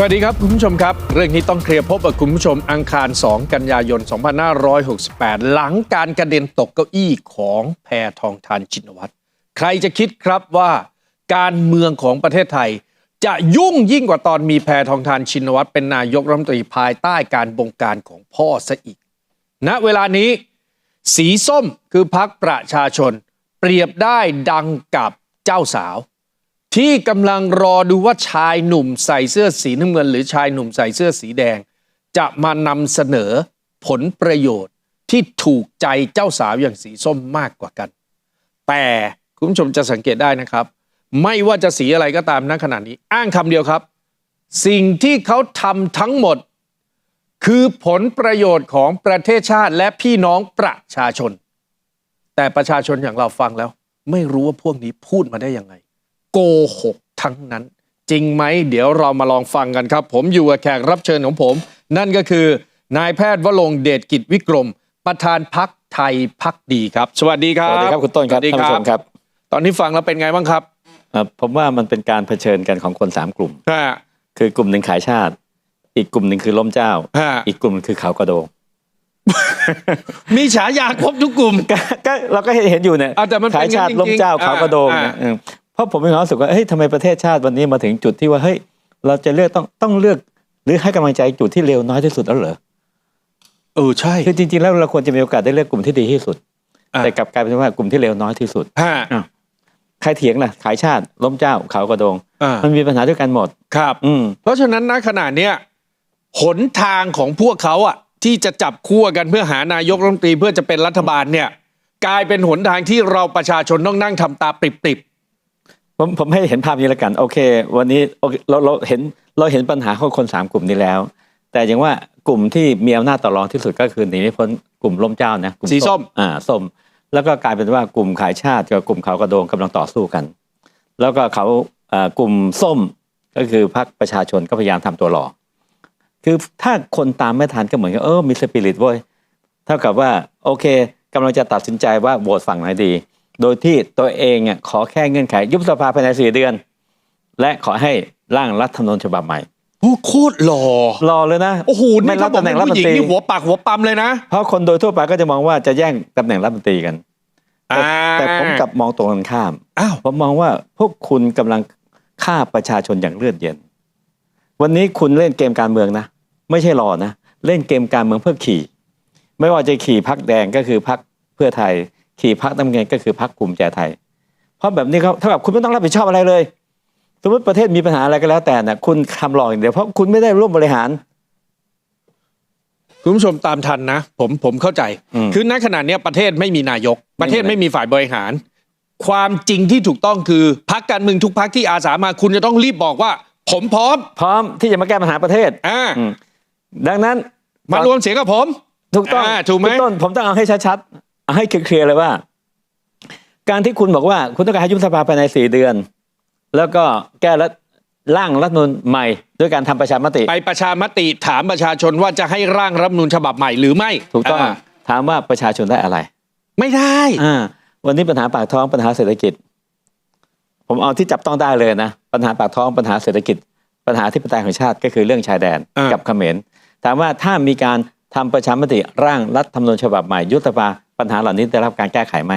สวัสดีครับคุณผู้ชมครับ เรื่องนี้ต้องเคลียร์พบกับคุณผู้ชมอังคาร 2 กันยายน 2568 หลังการกระเด็นตกเก้าอี้ของแพทองทานชินวัตรใครจะคิดครับว่าการเมืองของประเทศไทย จะยุ่งยิ่งกว่าตอนมีแพทองทานชินวัตรเป็นนายกรัฐมนตรีภายใต้การบงการของพ่อซะอีกณเวลานี้ สีส้มคือพักประชาชน เปรียบได้ดังกับเจ้าสาว ที่กำลังรอดูว่าชายหนุ่มใส่เสื้อสีน้ำเงิน หรือชายหนุ่มใส่เสื้อสีแดง จะมานำเสนอผลประโยชน์ที่ถูกใจเจ้าสาวอย่างสีส้มมากกว่ากัน แต่คุณผู้ชมจะสังเกตได้นะครับ ไม่ว่าจะสีอะไรก็ตามณขณะนี้ อ้างคำเดียวครับ สิ่งที่เขาทำทั้งหมด คือผลประโยชน์ของประเทศชาติและพี่น้องประชาชน แต่ประชาชนอย่างเราฟังแล้ว ไม่รู้ว่าพวกนี้พูดมาได้ยังไง โกหกทั้งนั้น จริงไหม เดี๋ยวเรามาลองฟังกันครับ ผมอยู่กับแขกรับเชิญของผม นั่นก็คือนายแพทย์วรงค์เดชกิจวิกรม ประธานพักไทยพักดีครับ สวัสดีครับสวัสดีครับคุณต้นครับสวัสดีท่านผู้ชมครับ ตอนนี้ฟังแล้วเป็นไงบ้างครับเอ่อผมว่ามันเป็นการเผชิญกันของคนสามกลุ่มฮะคือกลุ่มหนึ่งขายชาติ อีกกลุ่มหนึ่งคือล้มเจ้าฮะอีกกลุ่มคือเขากระโดงมีฉายาครบทุกกลุ่มก็ก็เราก็เห็นเห็นอยู่เนี่ยอะแต่มันเป็นขายชาติอย่างนั้นล้มเจ้าจริงๆเขากระโดงอ่า เนี่ยเออเพราะผมมีความรู้สึกว่าเฮ้ยทำไมประเทศชาติวันนี้มาถึงจุดที่ว่าเฮ้ยเราจะเลือกต้องต้องเลือกหรือให้กำลังใจจุดที่เร็วน้อยที่สุดแล้วเหรอเออใช่คือจริงๆแล้วเราควรจะมีโอกาสได้เลือกกลุ่มที่ดีที่สุดอะแต่กลับกลายเป็นว่ากลุ่มที่เร็วน้อยที่สุดฮะใครเถียงล่ะขายชาติล้มเจ้าเขากระโดงอ่ามันมีปัญหาด้วยกันหมดครับ อืมเพราะฉะนั้นณขณะเนี้ยหนทางของพวกเขาอะที่จะจับคู่กันเพื่อหานายกรัฐมนตรีเพื่อจะเป็นรัฐบาลเนี่ย กลายเป็นหนทางที่เราประชาชนต้องนั่งทำตาปริบ ผมผมให้เห็นภาพนี้แล้วกัน โอเค วันนี้โอเคเราเราเห็นเราเห็นปัญหาของคนสามกลุ่มนี้แล้ว แต่อย่างว่ากลุ่มที่มีอำนาจต่อรองที่สุดก็คือหนีไม่พ้นกลุ่มล้มเจ้านะกลุ่มสีส้มอ่าส้ม แล้วก็กลายเป็นว่ากลุ่มขายชาติกับกลุ่มเขากระโดงกำลังต่อสู้กัน แล้วก็เขาอ่ากลุ่มส้มก็คือพรรคประชาชนก็พยายามทำตัวหล่อคือถ้าคนตามไม่ทันก็เหมือนกับเออมีสปิริตเว้ยเท่ากับว่าโอเคกำลังจะตัดสินใจว่าโหวตฝั่งไหนดี โดยที่ตัวเองอะขอแค่เงื่อนไข ยุบสภาภายในสี่เดือน และขอให้ร่างรัฐธรรมนูญฉบับใหม่ๆโอ้โคตรหล่อรอเลยนะโอ้โหไม่นี่รัถ้าบบอกตำแหน่เป็งนรัฐมผู้นหญิงตรีนี่หัวปากหัวปั๊มเลยนะ เพราะคนโดยทั่วไปก็จะมองว่าจะแย่งตำแหน่งรัฐมนตรีกันแต่อ่าแต่ผมกลับมองตรงกันข้ามอ้าวผมมองว่าพวกคุณกำลังฆ่าประชาชนอย่างเลือดเย็น วันนี้คุณเล่นเกมการเมืองนะ ไม่ใช่รอนะ เล่นเกมการเมืองเพื่อขี่ ไม่ว่าจะขี่พักแดงก็คือพักเพื่อไทย ขี่พักน้ำเงินก็คือพักภูมิใจไทย เพราะแบบนี้เขาเท่ากับคุณไม่ต้องรับผิดชอบอะไรเลย สมมติประเทศมีปัญหาอะไรก็แล้วแต่นะคุณทำรออย่างเดียวเพราะคุณไม่ได้ร่วมบริหาร คุณผู้ชมตามทันนะ ผมผมเข้าใจ อืม คือณขณะเนี้ยประเทศไม่มีนายก ประเทศไม่มีไม่มีฝ่ายบริหาร ความจริงที่ถูกต้องคือพักการเมืองทุกพักที่อาสามาคุณจะต้องรีบบอกว่า ผมพร้อมพร้อมที่จะมาแก้ปัญหาประเทศ อ่าอืม ดังนั้นมารวมเสียงกับผม ถูกต้องอ่าถูกไหม คุณต้นผมต้องเอาให้ชัดๆเอา ให้เคลียร์ๆเลยว่า การที่คุณบอกว่า คุณต้องการให้ยุบสภาภายในสี่เดือน แล้วก็แก้รัฐร่างรัฐธรรมนูลใหม่ ด้วยการทำประชามติ ไปประชามติถามประชาชนว่าจะให้ร่างรัฐธรรมนูญฉบับใหม่หรือไม่ ถูกต้องาถามว่าประชาชนได้อะไร ไม่ได้อ่าวันนี้ปัญหาปากท้องปัญหาเศรษฐกิจ ผมเอาที่จับต้องได้เลยนะ ปัญหาปากท้องปัญหาเศรษฐกิจ ปัญหาที่ปไตยของชาติก็คือเรื่องชายแดนอ่ากักับเขมรถามว่าถ้ามีการทำประชามติร่างรัฐธรรมนูญฉบับใหม่ยุบสภา ปัญหาเหล่านี้ได้รับการแก้ไขไหม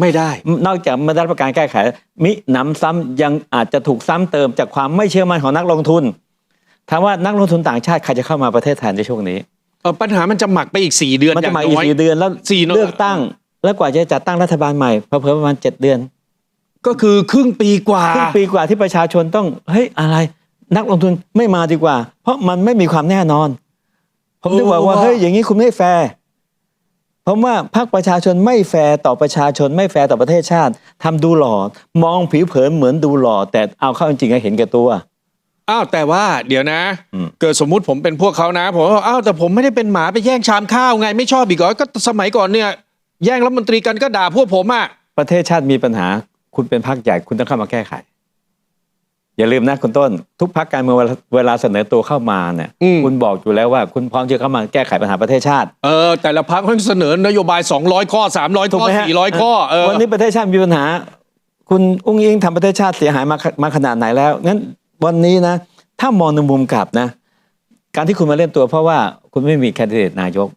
ไม่ได้ นอกจากไม่ได้รับการแก้ไข มิหนำซ้ำยังอาจจะถูกซ้ำเติมจากความไม่เชื่อมั่นของนักลงทุนถามว่านักลงทุนต่างชาติใครจะเข้ามาประเทศไทยในช่วงนี้เออปัญหามันจะหมักไปอีกสี่เดือนมันอจะย่างมาอีกน้อยสี่เดือนแล้วสี่เนอะเลือกตั้ง แล้วกว่าจะจัดตั้งรัฐบาลใหม่เพิ่มประมาณเจ็ดเดือน ก็คือครึ่งปีกว่าครึ่งปีกว่าที่ประชาชนต้องเฮ้ยอะไร นักลงทุนไม่มาดีกว่า เพราะมันไม่มีความแน่นอน ผมถึงบอกว่าเออว่ะเฮ้ยอย่างนี้คุณไม่แฟร์ เพราะว่าพรรคประชาชนไม่แฟร์ต่อประชาชนไม่แฟร์ต่อประเทศชาติทำดูหล่อมองผิวเผินเหมือนดูหล่อ แต่เอาเข้าจริงๆให้เห็นแก่ตัวอ้าวแต่ว่าเดี๋ยวนะอืมเกิดสมมุติผมเป็นพวกเขานะผมว่าอ้าวแต่ผมไม่ได้เป็นหมาไปแย่งชามข้าวไงไม่ชอบอีกเหรอก็สมัยก่อนเนี่ย แย่งรัฐมนตรีกันก็ด่าพวกผมอะประเทศชาติมีปัญหา คุณเป็นพรรคใหญ่คุณต้องเข้ามาแก้ไข อย่าลืมนะคุณต้น ทุกพรรคการเมืองเวลาเวลาเสนอตัวเข้ามาเนี่ยอืมคุณบอกอยู่แล้วว่าคุณพร้อมที่จะเข้ามาแก้ไขปัญหาประเทศชาติเออแต่ละพักเขาเสนอนโยบาย 200 ข้อ 300ถูกข้อไหมฮะ400 ข้อเออวันนี้ประเทศชาติมีปัญหา คุณอุ้งอิงทำประเทศชาติเสียหายมามาขนาดไหนแล้วงั้นวันนี้นะ ถ้ามองในมุมกลับนะ การที่คุณมาเล่นตัวเพราะว่าคุณไม่มีแคนดิเดตนายก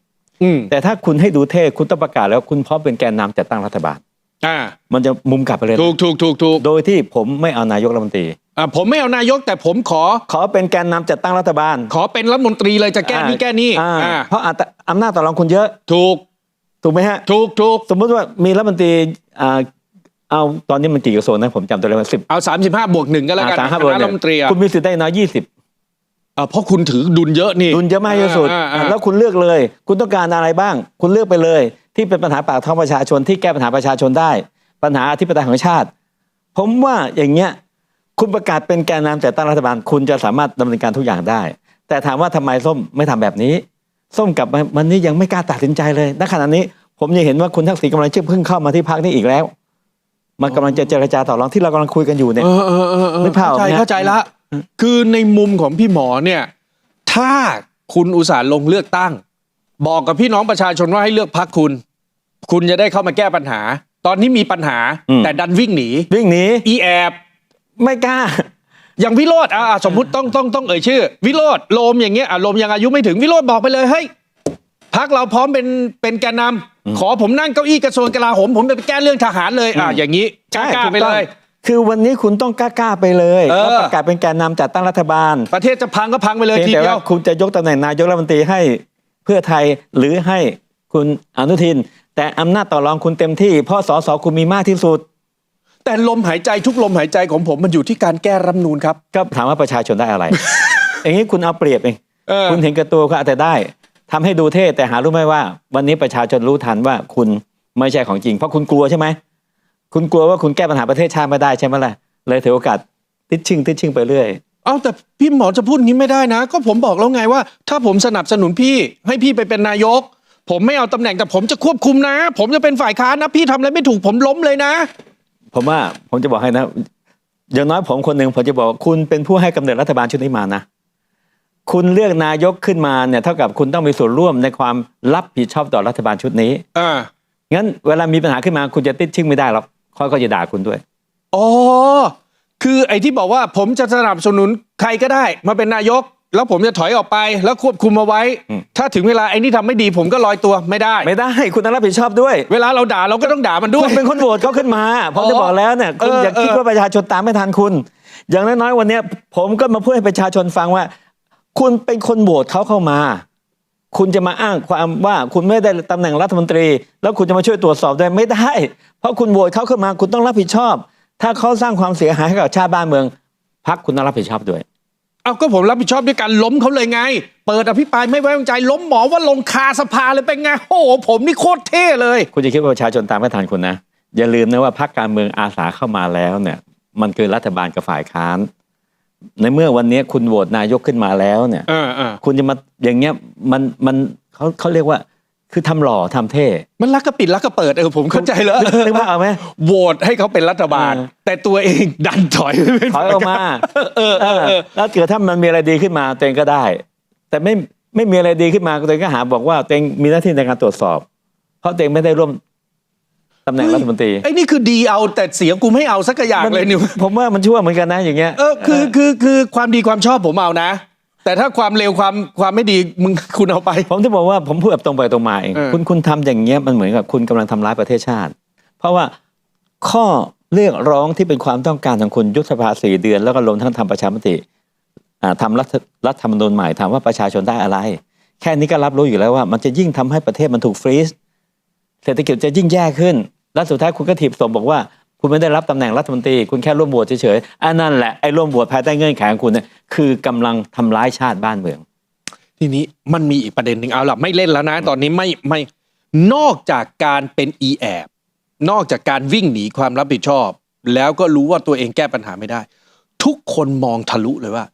อืมแต่ถ้าคุณให้ดูเท่คุณต้องประกาศแล้วคุณพร้อมเป็นแกนนำจัดตั้งรัฐบาล อ่ามันจะมุมกลับไปเลยนะถูกถูกถูกถูกโดยที่ผมไม่เอานายกรัฐมนตรี อ่าผมไม่เอานายกแต่ผมขอ ขอเป็นแกนนำจัดตั้งรัฐบาลขอเป็นรัฐมนตรีเลยจะแก้นี่แก้นี่อ่าอ่าเพราะอาจอำนาจต่อรองคุณเยอะ ถูกถูกไหมฮะ ถูกถูกสมมุติว่ามีรัฐมนตรีอ่าเอาตอนนี้มันกี่กระทรวงนะผมจำตัวเลขว่าสิบเอา35บวกหนึ่งก็แล้วกันสามห้าคณะรัฐมนตรีอะคุณมีสิทธิ์ได้น้อยยี่สิบอ่าเพราะคุณถือดุลเยอะนี่ดุลเยอะมากที่สุด อ่าอ่าแล้วคุณเลือกเลย คุณต้องการอะไรบ้าง คุณเลือกไปเลย ที่เป็นปัญหาปากท้องประชาชนที่แก้ปัญหาประชาชนได้ ปัญหาอธิปไตยของชาติ ผมว่าอย่างเงี้ยคุณประกาศเป็นแกนนำจัดตั้งรัฐบาลคุณจะสามารถดำเนินการทุกอย่างได้ แต่ถามว่าทำไมส้มไม่ทำแบบนี้ ส้มกลับมาวันนี้ยังไม่กล้าตัดสินใจเลยณขณะนี้ ผมยังเห็นว่าคุณทักษิณกำลังจะเพิ่งเข้ามาที่พักนี้อีกแล้ว มันกำลังจะเจรจาต่อรองที่เรากำลังคุยกันอยู่เนี่ยเออเออเออเออนึกภาพออกเข้าใจไหมเข้าใจละ คือในมุมของพี่หมอเนี่ย ถ้าคุณอุตส่าห์ลงเลือกตั้ง บอกกับพี่น้องประชาชนว่าให้เลือกพักคุณ คุณจะได้เข้ามาแก้ปัญหา ตอนนี้มีปัญหาอืม แต่ดันวิ่งหนี วิ่งหนี อีแอบ ไม่กล้า อย่างวิโรธอ่าสมมุติต้องต้องต้องเอ่ยชื่อ วิโรธโลมอย่างเงี้ยอะโลมยังอายุไม่ถึงวิโรธบอกไปเลยเฮ้ยพักเราพร้อมเป็นเป็นแกนนำขอผมนั่งเก้าอี้กระทรวงกลาโหม ผมจะไปแก้เรื่องทหารเลยอะอืมอย่างนี้กใช่ล้าถูๆไปเลยต้องคือวันนี้คุณต้องกล้าๆไปเลยเออ แล้วประกาศเป็นแกนนำจัดตั้งรัฐบาลประเทศจะพังก็พังไปเลยเพียงทีแต่เดียว่าว คุณจะยกตำแหน่งนายกรัฐมนตรีให้ เพื่อไทยหรือให้คุณอนุทิน แต่อำนาจต่อรองคุณเต็มที่ เพราะสสคุณมีมากที่สุด แต่ลมหายใจทุกลมหายใจของผมมันอยู่ที่การแก้รัฐธรรมนูนครับก็ถามว่าประชาชนได้อะไร อย่างนี้คุณเอาเปรียบเองเออคุณเห็นแกับตัวก็อาจจะได้ทำให้ดูเท่แต่หารู้ไหมว่า วันนี้ประชาชนรู้ทันว่าคุณไม่ใช่ของจริง เพราะคุณกลัวใช่ไหมคุณกลัวว่าคุณแก้ปัญหาประเทศชาติไม่ได้ใช่ไหมล่ะเลยถือโอกาสติดชิงติดชิงไปเรื่อย เอาแต่พี่หมอจะพูดงี้ไม่ได้นะ ก็ผมบอกแล้วไงว่า ถ้าผมสนับสนุนพี่ให้พี่ไปเป็นนายก ผมไม่เอาตำแหน่งแต่ผมจะควบคุมนะ ผมจะเป็นฝ่ายค้านนะ พี่ทำอะไรไม่ถูกผมล้มเลยนะ ผมว่าผมจะบอกให้นะอย่างน้อยผมคนหนึ่งผมจะบอกว่าคุณเป็นผู้ให้กำเนิดรัฐบาลชุดนี้มานะ คุณเลือกนายกขึ้นมาเนี่ยเท่ากับคุณต้องมีส่วนร่วมในความรับผิดชอบต่อรัฐบาลชุดนี้อ่างั้นเวลามีปัญหาขึ้นมาคุณจะติดชิงไม่ได้หรอกเขาก็จะด่าคุณด้วยอ๋อ คือไอ้ที่บอกว่าผมจะสนับสนุนใครก็ได้มาเป็นนายก แล้วผมจะถอยออกไปแล้วควบคุมเอาไว้อืมถ้าถึงเวลาไอ้นี่ทำไม่ดีผมก็ลอยตัวไม่ได้ ไม่ได้คุณต้องรับผิดชอบด้วยเวลาเราด่าเราก็ต้องด่ามันด้วคุยณเป็นคนโหวตเขาขึ้นมาผมจะบอกแล้วเนี่ยคุณเอออย่าคิดเออ ว่าประชาชนตามไม่ทันคุณ อย่างน้อยๆวันเนี้ยผมก็มาพูดให้ประชาชนฟังว่า คุณเป็นคนโหวตเขาเข้ามา คุณจะมาอ้างความว่าคุณไม่ได้ตำแหน่งรัฐมนตรี แล้วคุณจะมาช่วยตรวจสอบได้ไม่ได้ เพราะคุณโหวตเขาขึ้นมา คุณต้องรับผิดชอบ ถ้าเขาสร้างความเสียหายให้กับชาติบ้านเมืองพักคุณต้องรับผิดชอบด้วย เอาก็ผมรับผิดชอบด้วยการล้มเขาเลยไง เปิดอภิปรายไม่ไว้วางใจล้มหมอว่าลงคาสภาเลยเป็นไงโอ้โหผมนี่โคตรเท่เลย คุณจะคิดว่าประชาชนตามไม่ทันคุณนะ อย่าลืมนะว่าพรรคการเมืองอาสาเข้ามาแล้วเนี่ย มันคือรัฐบาลกับฝ่ายค้าน ในเมื่อวันนี้คุณโหวตนายกขึ้นมาแล้วเนี่ยเออเออคุณจะมาอย่างเงี้ยมันมันเขาเขาเรียกว่า คือทำหล่อทำเท่ มันรักก็ปิดรักก็เปิดเออผมเข้าใจแล้วนึกนึกภาพเอาไหมโหวตให้เขาเป็นรัฐบาลเออแต่ตัวเองดันถอยไปเป็นถอยออกมาเออเออเออแล้วเกิดถ้ามันมีอะไรดีขึ้นมาตัวเองก็ได้ แต่ไม่ไม่มีอะไรดีขึ้นมาตัวเองก็หาบอกว่าตัวเองมีหน้าที่ในการตรวจสอบ เพราะตัวเองไม่ได้ร่วมตำแหน่งรัฐมนตรีไอ้นี่คือดีเอาแต่เสียงกูไม่เอาสักอย่างเลยนิวผมว่ามันชั่วเหมือนกันนะอย่างเงี้ยเออคือคือคือความดีความชอบผมเอานะ แต่ถ้าความเลวความความไม่ดีมึงคุณเอาไป ผมจะบอกว่าผมพูดแบบตรงไปตรงมาเอง เออ คุณคุณทำอย่างเงี้ยมันเหมือนกับคุณกำลังทำร้ายประเทศชาติ เพราะว่าข้อเรียกร้องที่เป็นความต้องการของคุณยุบสภาสี่เดือน แล้วก็รวมทั้งทำประชามติอ่าทำรัฐรัฐธรรมนูญใหม่ถามว่าประชาชนได้อะไร แค่นี้ก็รับรู้อยู่แล้วว่า มันจะยิ่งทำให้ประเทศมันถูกฟรีซ เศรษฐกิจจะยิ่งแย่ขึ้น แล้วสุดท้ายคุณก็ถีบส่งบอกว่า คุณไม่ได้รับตำแหน่งรัฐมนตรีคุณแค่ร่วมโหวตเฉยๆอันนั่นแหละไอ้ร่วมโหวตภายใต้เงื่อนไขของคุณเนี่ยคือกำลังทำร้ายชาติบ้านเมือง ทีนี้มันมีอีกประเด็นหนึ่งเอาล่ะไม่เล่นแล้วนะ ตอนนี้ไม่ไม่นอกจากการเป็นอีแอบนอกจากการวิ่งหนีความรับผิดชอบ แล้วก็รู้ว่าตัวเองแก้ปัญหาไม่ได้ ทุกคนมองทะลุเลยว่า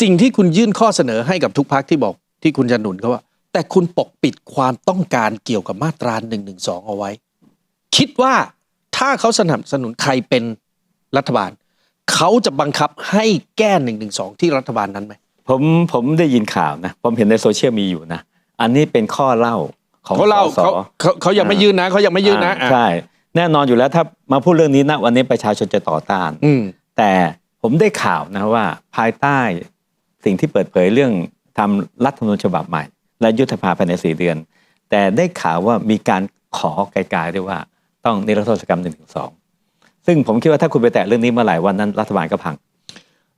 สิ่งที่คุณยื่นข้อเสนอให้กับทุกพักที่บอกที่คุณจะหนุนเขาว่า แต่คุณปกปิดความต้องการเกี่ยวกับมาตรา1นึเอาไว้ คิดว่า ถ้าเขาสนับสนุนใครเป็นรัฐบาล เขาจะบังคับให้แก้1นึที่รัฐบาลนั้นไหมผมผมได้ยินข่าวนะ ผมเห็นในโซเชียลมีอยู่นะ อันนี้เป็นข้อเล่าของเขาเล่าสสเขาเขาเขายังไม่ยื่นนะเขายังไม่ยื่นนะอ่าใช่แน่นอนอยู่แล้วถ้ามาพูดเรื่องนี้นะวันนี้ประชาชนจะต่อต้านอืมแต่ผมได้ข่าวนะว่าภายใต้สิ่งที่เปิดเผยเรื่องทำรัฐธรรมนูญฉบับใหม่ และยุบสภาภายในสี่เดือน แต่ได้ข่าวว่ามีการขอไกลๆด้วยว่า ต้องนิรโทษกรรมหนึ่งถึงสองซึ่งผมคิดว่าถ้าคุณไปแตะเรื่องนี้เมื่อไหร่วันนั้นรัฐบาลก็พัง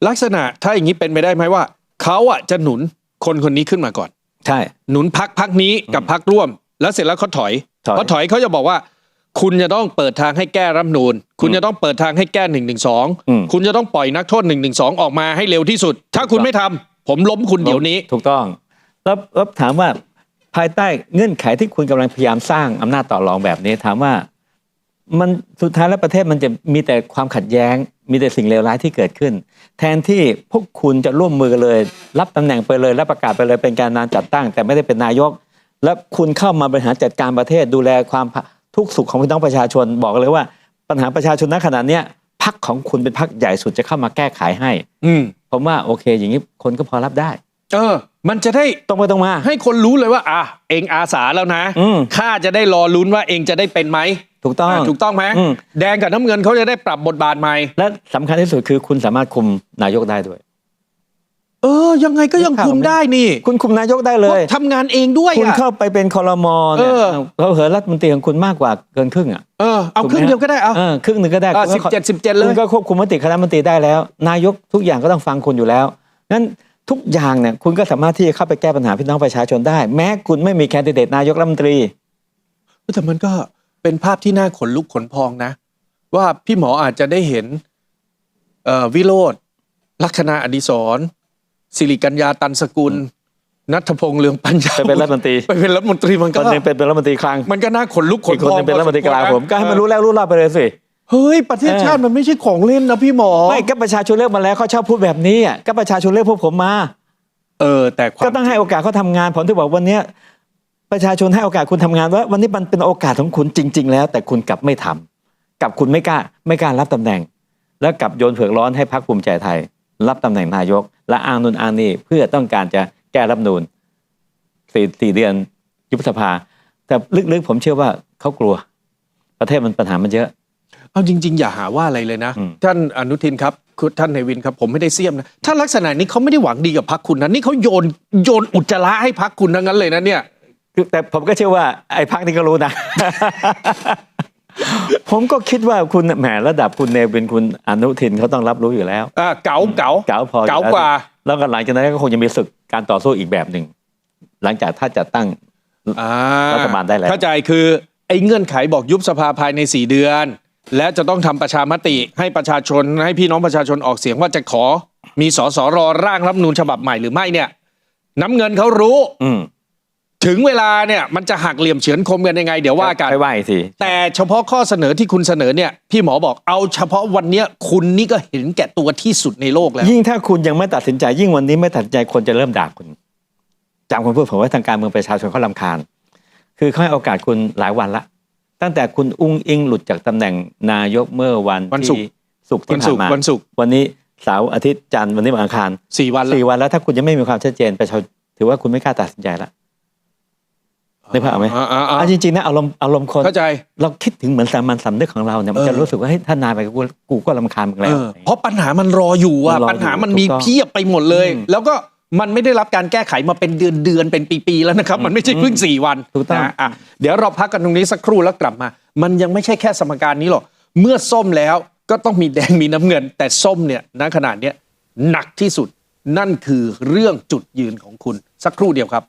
ลักษณะถ้าอย่างนี้เป็นไปได้ไหมว่าเขาอะจะหนุนคนคนนี้ขึ้นมาก่อน ใช่ หนุนพักพักนี้กับพักร่วม แล้วเสร็จแล้วเขาถอยถอยพอถอยเขาจะบอกว่า คุณจะต้องเปิดทางให้แก้รัฐธรรมนูนคุณจะต้องเปิดทางให้แก้หนึ่งหนึ่งสองอืมคุณจะต้องปล่อยนักโทษหนึ่งหนึ่งสองออกมาให้เร็วที่สุด ถ้าคุณไม่ทำผมล้มคุณเดี๋ยวนี้ ถูกต้องแล้วแล้วถามว่าภายใต้เงื่อนไขที่คุณกำลังพยายามสร้างอำนาจต่อรองแบบนี้ถามว่า มันสุดท้ายแล้วประเทศมันจะมีแต่ความขัดแย้ง มีแต่สิ่งเลวร้ายที่เกิดขึ้น แทนที่พวกคุณจะร่วมมือกันเลย รับตำแหน่งไปเลยรับประกาศไปเลยเป็นการนานจัดตั้ง แต่ไม่ได้เป็นนายก แล้วคุณเข้ามาบริหารจัดการประเทศดูแลความทุกข์สุขของพี่น้องประชาชนบอกเลยว่า ปัญหาประชาชนณขณะเนี้ยพักของคุณเป็นพักใหญ่สุดจะเข้ามาแก้ไขให้ อืมผมว่าโอเค อย่างนี้คนก็พอรับได้ เออ มันจะได้ตรงไปตรงมา ให้คนรู้เลยว่า อะเองอาสาแล้วนะอืมข้าจะได้รอลุ้นว่าเองจะได้เป็นไหม ถูกต้องอะถูกต้องไหมอืม แดงกับน้ำเงินเขาจะได้ปรับบทบาทใหม่ และสำคัญที่สุดคือคุณสามารถคุมนายกได้ด้วย เออ ยังไงก็ยังคุมได้นี่คุณคุมนายกได้เลยทำงานเองด้วยคุณอะเข้าไปเป็นคอรมอเนี่ยเออเราเหอรัฐมนตรีของคุณมากกว่าเกินครึ่งอะเออเอาถูกคไหมรึ่งเดียวก็ได้เอาเออครึ่งหนึ่งก็ได้อะคุณก็17 17เลยคุณก็ควบคุมมติคณะมนตรีได้แล้ว นายกทุกอย่างก็ต้องฟังคุณอยู่แล้วงั้นทุกอย่างเนี่ยคุณก็สามารถที่จะเข้าไปแก้ปัญหาพี่น้องประชาชนได้ แม้คุณไม่มีแคนดิเดตนายกรัฐมนตรี แต่มันก็ เป็นภาพที่น่าขนลุกขนพองนะ ว่าพี่หมออาจจะได้เห็นเอ่อวิโรธลัคนาอดิศรสิริกัญญาตันสกุล นัทพงษ์เลืองปัญญาไปเป็นรัฐมนตรีไปเป็นรัฐมนตรีมันคก็นหนึงเป็นรัฐมนตรีคลังมันก็น่าขนลุกขอีนกคนพหองนึงเป็นรัฐมนตรีกลาโหมก็ให้มันเออรู้แล้วรู้รอดไปเลยสิเฮ้ย ประเทศเออชาติมันไม่ใช่ของเล่นนะพี่หมอ ไม่ก็ประชาชนเลือกมาแล้วเขาชอบพูดแบบนี้อะก็ประชาชนเลือกพวกผมมา เออ แต่ความก็ต้องให้โอกาสเขาทำงานผมที่บอกวันเนี้ย ประชาชนให้โอกาสคุณทำงานว่าวันนี้มันเป็นโอกาสของคุณจริง ๆ แล้ว แต่คุณกลับไม่ทำกลับคุณไม่กล้าไม่กล้ารับตำแหน่ง แล้วกลับโยนเผือกร้อนให้พรรคภูมิใจไทย รับตำแหน่งนายก และอ้างนุนอ้างนี่เพื่อต้องการจะแก้รัฐธรรมนูนสี่สี่เดือนยุบสภา แต่ลึกๆผมเชื่อว่าเขากลัว ประเทศมันปัญหามันเยอะ เอาจริง ๆ อย่าหาว่าอะไรเลยนะอืมท่านอนุทินครับคุณท่านเนวินครับผมไม่ได้เสียมนะถ้าลักษณะนี้เขาไม่ได้หวังดีกับพักคุณนะนี่เขาโยนโยนอุจจาระให้พักคุณทั้งนั้นเลยนะเนี่ยคือ แต่ผมก็เชื่อว่าไอ้พักนี้ก็รู้นะ ผมก็คิดว่าคุณแหมระดับคุณเนวินคุณอนุทินเขาต้องรับรู้อยู่แล้วอ่าเก๋าเก๋าเก๋าพออยู่เก๋าแล้วกว่า แล้วก็หลังจากนั้นก็คงจะมีศึกการต่อสู้อีกแบบหนึ่ง หลังจากถ้าจะตั้งอ่ารัฐบาลได้แล้วเข้าใจคือไอ้เงื่อนไขบอกยุบสภาภายใน4เดือน และจะต้องทำประชามติให้ประชาชนให้พี่น้องประชาชนออกเสียงว่าจะขอ มีสสรร่างรัฐธรรมนูญฉบับใหม่หรือไม่เนี่ย น้ำเงินเขารู้ อืม ถึงเวลาเนี่ยมันจะหักเหลี่ยมเฉือนคมกันยังไง เดี๋ยวว่ากันไปว่าอีกทีแต่เฉพาะข้อเสนอที่คุณเสนอเนี่ยพี่หมอบอกเอาเฉพาะวันเนี้ยคุณนี่ก็เห็นแก่ตัวที่สุดในโลกแล้ว ยิ่งถ้าคุณยังไม่ตัดสินใจ ยิ่งวันนี้ไม่ตัดสินใจคนจะเริ่มด่าคุณจำคนพูดผมว่าทางการเมืองประชาชนเขาลำคาญ คือเขาให้โอกาสคุณหลายวันละ ตั้งแต่คุณอุ้งอิงหลุดจากตำแหน่งนายกเมื่อวันวันศุกร์ที่ศุกร์วัที่นผ่าศุนกร์มาวันศุกร์วันนี้เสาร์อาทิตย์จันทร์วันนี้วันอังคารสี่วันแล้วสี่วันแล้วถ้าคุณยังไม่มีความชัดเจนประชาชนถือว่าคุณไม่กล้าตัดสินใจละ ได้ภาพไหมอ่าอ่าอ่า อะจริงๆนะอารมณ์อารมณ์คน เข้าใจเราคิดถึงเหมือนสามัญสำนึกของเราเนี่ยมันเออจะรู้สึกว่าเฮ้ยถ้านายไปกูกูก็ลำคาญมึงเอแล้ว อเพราะปัญหามันรออยู่อะมันรออยู่ปัญหามันมีถูกต้อง เพียบไปหมดเลยอืมแล้วก็มันไม่ได้รับการแก้ไขมาเป็นเดือนเดือนๆเป็นปีๆแล้วนะครับ มันไม่ใช่เพิ่งสี่วันถูกต้อง นะอะเดี๋ยวเราพักกันตรงนี้สักครู่แล้วกลับมา มันยังไม่ใช่แค่สมการนี้หรอกเมื่อส้มแล้วก็ต้องมีแดงมีน้ำเงิน แต่ส้มเนี่ยณขนาดเนี้ยหนักที่สุดนั่นคือเรื่องจุดยืนของคุณสักครู่เดียวครับ